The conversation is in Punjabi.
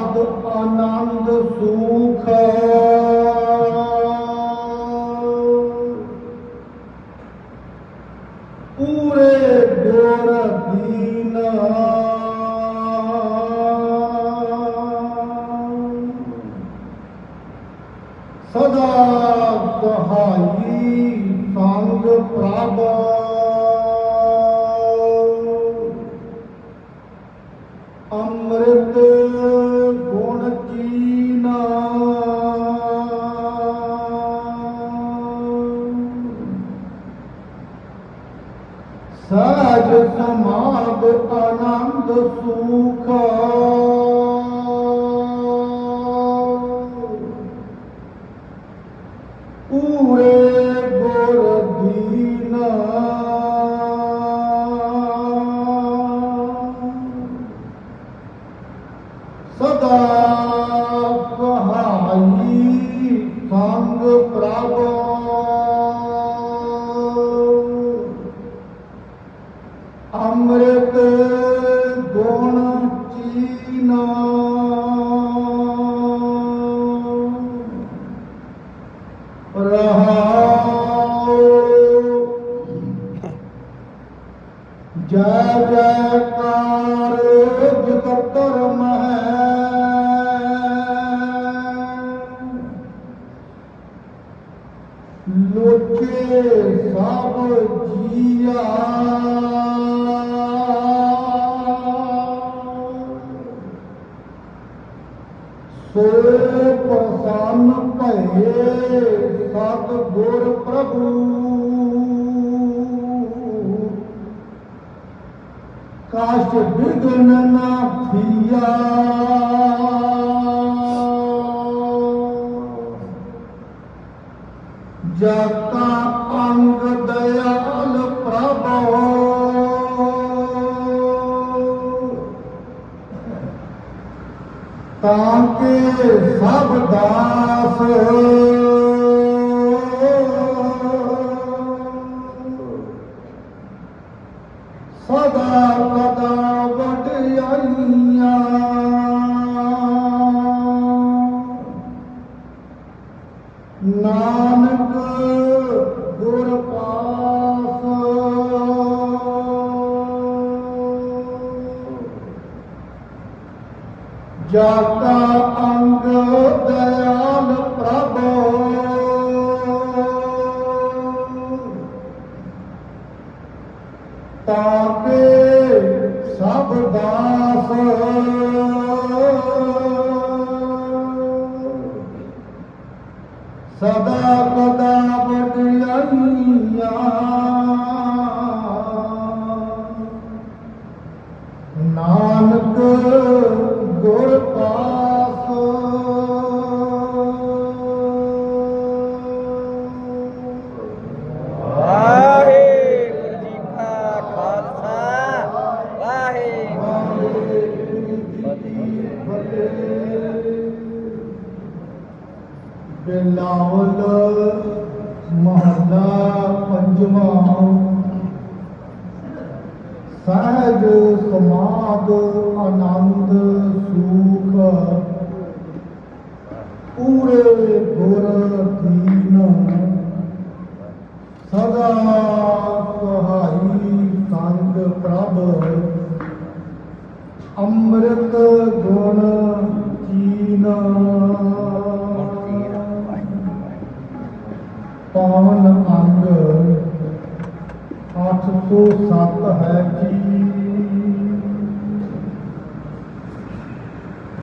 ਸਮਾਦ ਆਨੰਦ ਸੁਖ। ਪੂਰੇ ਗੁਰ ਦੀਨ। ਸਦਾ ਸਹਾਈ ਸੰਗ ਪ੍ਰਭ। ਸਜ ਸਮਾਦ ਆਨੰਦ ਸੁਖ। ਜੈ ਜੈਕਾਰ ਜਗਤਰ ਮਹਿ। ਲੋਚੇ ਸਭ ਜੀਆ। ਸੋ ਪ੍ਰਸੰਨ ਭਏ ਸਤ ਗੁਰ ਪ੍ਰਭੂ। ਕਾਸ਼ ਵਿਗਨ ਨਾ ਥੀਆ ਜਤਾ ਅੰਗ ਦਇਆਲ ਪ੍ਰਭੋ। ਤਾਂ ਕੇ ਸਭ ਦਾਸ ਜਾਤਾ ਅੰਗ ਦਇਆਲ ਪ੍ਰਭ। ਤਾਕੇ ਸਭ ਦਾਸ। ਸਦਾ ਕਦਾ ਬੜਿਆਈਆਂ ਨਾਨਕ ਗੁਰ ਪਾਸ ਬਿਲਾਵਲ ਮਹੱਲਾ ਪੰਜਵਾਂ ਸਹਿਜ ਸਮਾਦ ਆਨੰਦ ਸੁਖ ਪੂਰੇ ਗੁਰ ਦੀਨ ਸਦਾ ਸਹਾਈ ਸੰਗ ਪ੍ਰਭ, ਅੰਮ੍ਰਿਤ ਗੁਣ ਚੀਨਾ। ਪਾਵਨ ਅੰਗ 807 ਹੈ ਕਿ